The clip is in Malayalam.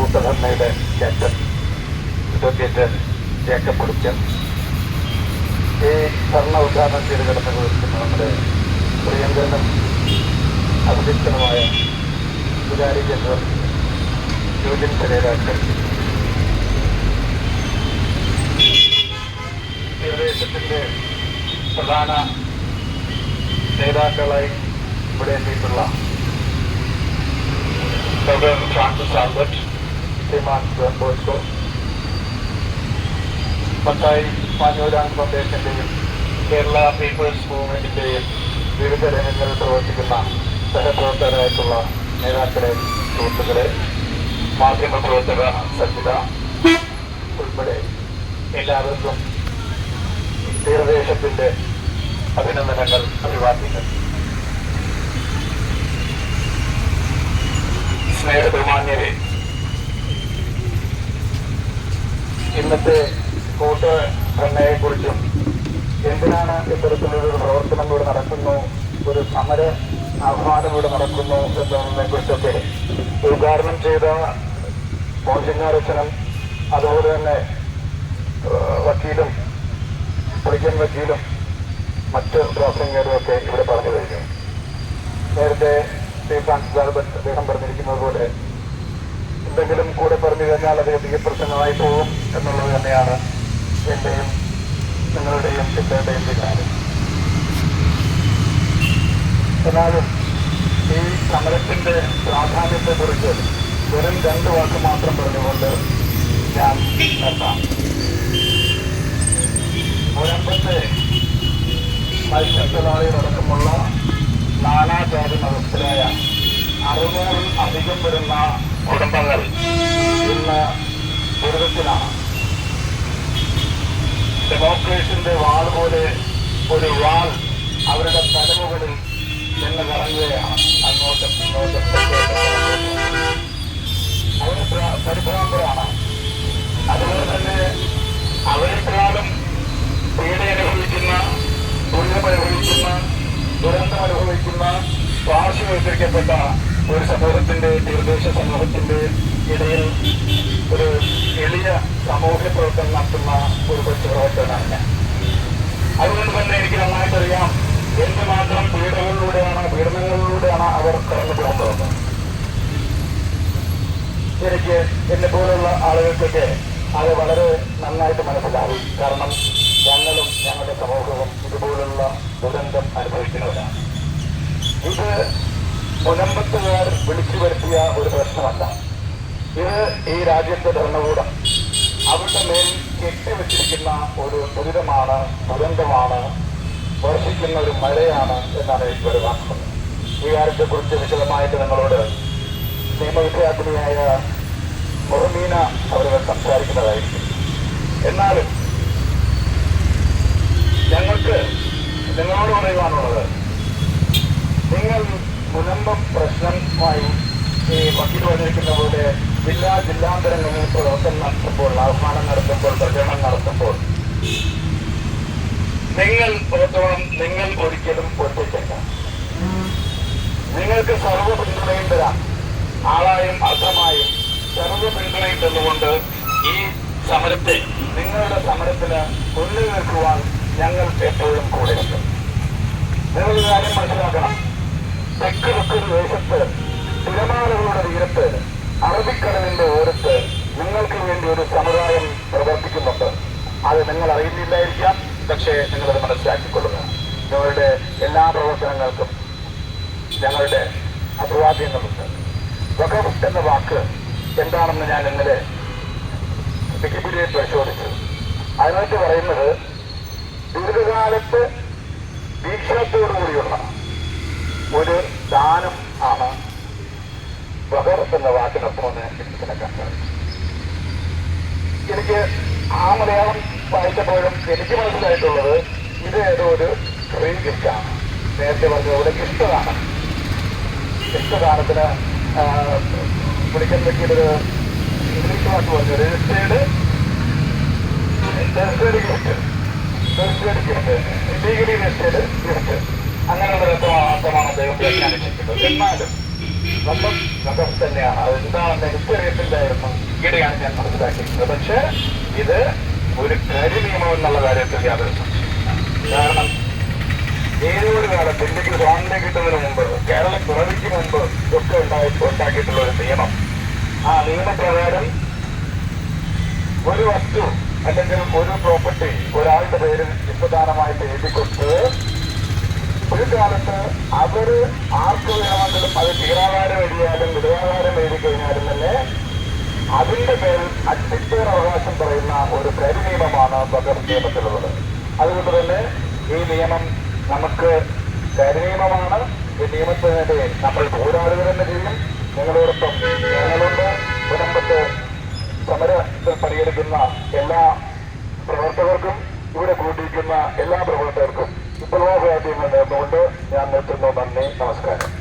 കൂട്ടധർമ്മയുടെ ശേഷം ഇതൊക്കെ ജേക്കബ് ഈ ഭരണ ഉദ്ഘാടനം ചെയ്ത് കിടന്നു കൊടുക്കുന്ന നമ്മുടെ പ്രിയങ്കരനും അഭിഷിക്തനുമായ പുരാരി ജനറൽ യൂജിൻ ചെറിയരാക്കൾ തീരദേശത്തിന്റെ പ്രധാന നേതാക്കളായി ഇവിടെ എത്തിയിട്ടുള്ള doctor Francis Albert Sriman Bosco Mathai Manooran ഫൗണ്ടേഷന്റെയും Kerala people's മൂവ്മെന്റിന്റെയും വിവിധ രംഗങ്ങളിൽ പ്രവർത്തിക്കുന്ന സഹപ്രവർത്തകരായിട്ടുള്ള നേതാക്കളെ സുഹൃത്തുക്കളെ മാധ്യമ പ്രവർത്തക സജ്ജിത ഉൾപ്പെടെ എല്ലാവർക്കും തീരദേശത്തിന്റെ അഭിനന്ദനങ്ങൾ അഭിവാദ്യങ്ങൾ ഇന്നത്തെ പ്രമേയെ കുറിച്ചും എന്തിനാണ് ഇത്തരത്തിലൊരു പ്രവർത്തനം ഇവിടെ നടക്കുന്നു ഒരു സമര ആഹ്വാനം ഇവിടെ നടക്കുന്നു എന്നതിനെ കുറിച്ചൊക്കെ ഉദ്ഘാടനം ചെയ്ത മോശങ്ങാരച്ചനും അതുപോലെ തന്നെ വക്കീലും പുളിക്കൻ വക്കീലും മറ്റ് പ്രാസംഗികരും ഒക്കെ ഇവിടെ പറഞ്ഞു കഴിഞ്ഞു. നേരത്തെ ശ്രീ ഫ്രാൻസിസ് ആൽബർട്ട് അദ്ദേഹം പറഞ്ഞിരിക്കുന്നത് കഴിഞ്ഞാൽ അത് വികപ്രസംഗമായി പോകും എന്നുള്ളത് തന്നെയാണ് എന്റെയും നിങ്ങളുടെയും ചിന്തയുടെയും വികാരം എന്നാലും ഈ സമരത്തിന്റെ പ്രാധാന്യത്തെ കുറിച്ച് വെറും രണ്ട് വാക്ക് മാത്രം പറഞ്ഞുകൊണ്ട് ഞാൻ നിർത്താം. മുനമ്പത്തെ മത്സ്യത്തൊഴിലാളികളടക്കമുള്ള നാനാജാതി മതസ്ഥരായ അറുന്നൂറിൽ അധികം വരുന്ന കുടുംബങ്ങൾ ഇന്ന് ദുരിതത്തിലാണ്. ഡെമോക്രേസിന്റെ വാൾ പോലെ ഒരു വാൾ അവരുടെ തലമുകളിൽ നിന്ന് കറങ്ങുകയാണ്. അങ്ങോട്ടും ഇങ്ങോട്ടും പാർശ്വവൽക്കരിക്കപ്പെട്ട ഒരു സമൂഹത്തിന്റെ തീരദേശ സമൂഹത്തിന്റെ ഇടയിൽ ഒരു എളിയ സാമൂഹ്യ പ്രവർത്തനം നടത്തുന്ന ഒരു കൊച്ചു പ്രവർത്തനമാണ് അതുകൊണ്ട് തന്നെ എനിക്ക് നന്നായിട്ടറിയാം എന്ത് എന്തുമാത്രം പീഡനങ്ങളിലൂടെയാണ് പീഡനങ്ങളിലൂടെയാണ് അവർ കടന്നു പോകുന്നതെന്ന് എനിക്ക് എന്നെ പോലുള്ള ആളുകൾക്കൊക്കെ അത് വളരെ നന്നായിട്ട് മനസ്സിലാവും കാരണം ഞങ്ങളും ഞങ്ങളുടെ സമൂഹവും ഇതുപോലുള്ള ദുരന്തം അനുഭവിക്കുന്നവരാണ്. ഇത് മുനമ്പത്തുകാർ വിളിച്ചു വരുത്തിയ ഒരു പ്രശ്നമല്ല. ഇത് ഈ രാജ്യത്തെ ഭരണകൂടം. അവരുടെ മേൽ കെട്ടിവെച്ചിരിക്കുന്ന ഒരു ദുരിതമാണ് ദുരന്തമാണ് വർഷിക്കുന്ന ഒരു മഴയാണ് എന്നാണ് എനിക്ക് വെളിവാക്കുന്നത് ഈ കാര്യത്തെക്കുറിച്ച് വിശദമായിട്ട് നിങ്ങളോട് നിയമവിദ്യാർത്ഥിനിയായ മൊഹമീന അവരുകൾ സംസാരിക്കുന്നതായിരിക്കും. എന്നാലും നിങ്ങൾ മുനമ്പം പ്രശ്നമായി ഈ വക്കീൽ പറഞ്ഞിരിക്കുന്ന പോലെ ജില്ലാ ജില്ലാന്തരങ്ങളിൽ പ്രവർത്തനം നടത്തുമ്പോൾ ആഹ്വാനം നടത്തുമ്പോൾ പ്രചരണം നടത്തുമ്പോൾ നിങ്ങൾ ഓർത്തോളം നിങ്ങൾ ഒരിക്കലും ഒറ്റയ്ക്കല്ല നിങ്ങൾക്ക് സർവ പിന്തുണയും തരാം. ആളായും അർത്ഥമായും സർവ പിന്തുണയും തന്നുകൊണ്ട് ഈ സമരത്തെ നിങ്ങളുടെ സമരത്തിന് മുന്നിൽ നിൽക്കുവാൻ ഞങ്ങൾ എപ്പോഴും കൂടെയുണ്ട് നിങ്ങളൊരു കാര്യം മനസ്സിലാക്കണം. തെക്ക് വേഷത്ത് തിരമാലകളുടെ തീരത്ത് അറബിക്കടലിന്റെ ഓരത്ത് നിങ്ങൾക്ക് വേണ്ടി ഒരു സമുദായം പ്രവർത്തിക്കുന്നുണ്ട്. അത് നിങ്ങൾ അറിയുന്നില്ലായിരിക്കാം പക്ഷേ നിങ്ങളത് മനസ്സിലാക്കിക്കൊള്ളുക. നിങ്ങളുടെ എല്ലാ പ്രവർത്തനങ്ങൾക്കും ഞങ്ങളുടെ അഭിവാദ്യങ്ങളുണ്ട്. വഖഫ് എന്ന വാക്ക് എന്താണെന്ന് ഞാൻ ഇന്നലെ വിക്കിപീഡിയയിൽ പരിശോധിച്ചു. അതിനകത്ത് പറയുന്നത് ദീർഘകാലത്ത് വീക്ഷണത്തോടുകൂടിയുള്ള ഒരു ദാനം ആണ് ബഹർസ് എന്ന വാക്കിനൊപ്പം എനിക്ക് സാധിച്ചു എനിക്ക് ആ മലയാളം വായിച്ചപ്പോഴും എനിക്ക് മനസ്സിലായിട്ടുള്ളത് ഇത് ഏതോ ഒരു ഫ്രീ ഗിഫ്റ്റാണ് നേരത്തെ പറഞ്ഞതുപോലെ ഗിഫ്റ്റതാണ് ഗിഫ്റ്റദാനത്തിന് വിളിക്കാൻ പറ്റിയൊരു ഇംഗ്ലീഷ് വാക്ക് പറഞ്ഞു registered gift. Gift. Legally registered gift. അദ്ദേഹം വ്യാഖ്യാനിച്ചിരിക്കുന്നത് എന്നാലും സ്വന്തം സ്വന്തം തന്നെയാണ് അതെന്താണെന്ന് എനിക്കറിയത്തില്ലായിരുന്നു ഈയിടെയാണ് ഞാൻ മനസ്സിലാക്കിയിരുന്നത് പക്ഷേ ഇത് ഒരു കരിനിയമം കാര്യത്തിൽ യാതൊരു കാരണം ഏതോ ഒരു കാലത്ത് ഇന്ത്യയ്ക്ക് സ്വാതന്ത്ര്യം കിട്ടുന്നതിന് മുമ്പ് കേരള പിറവിക്ക് മുമ്പ് ഒക്കെ ഉണ്ടായി നിയമം ആ നിയമപ്രകാരം ഒരു വസ്തു അല്ലെങ്കിൽ ഒരു പ്രോപ്പർട്ടി ഒരാളുടെ പേരിൽ ഇഷ്ടദാനമായിട്ട് എഴുതി കൊടുത്തത് ഒരു കാലത്ത് അവർ ആർക്ക് വേണമെങ്കിലും അത് തീരാകാരം എഴുതിയാലും വിടയാധാരം എഴുതി കഴിഞ്ഞാലും തന്നെ അതിന്റെ പേരിൽ അട്ടിപ്പേർ അവകാശം പറയുന്ന ഒരു കരി നിയമമാണ് ബഗർ നിയമത്തിലുള്ളത്. അതുകൊണ്ട് തന്നെ ഈ നിയമം നമുക്ക് കരിനിയമമാണ് ഈ നിയമത്തിനെതിരെ നമ്മൾ പോരാടുക തന്നെ ചെയ്യും. നിങ്ങളോടൊപ്പം ഞങ്ങളുണ്ട്. കുടുംബത്ത് സമരത്തിൽ പണിയെടുക്കുന്ന എല്ലാ പ്രവർത്തകർക്കും ഇവിടെ കൂട്ടിയിരിക്കുന്ന എല്ലാ പ്രവർത്തകർക്കും നേർന്നുകൊണ്ട് ഞാൻ നിർത്തുന്നു നന്ദി നമസ്കാരം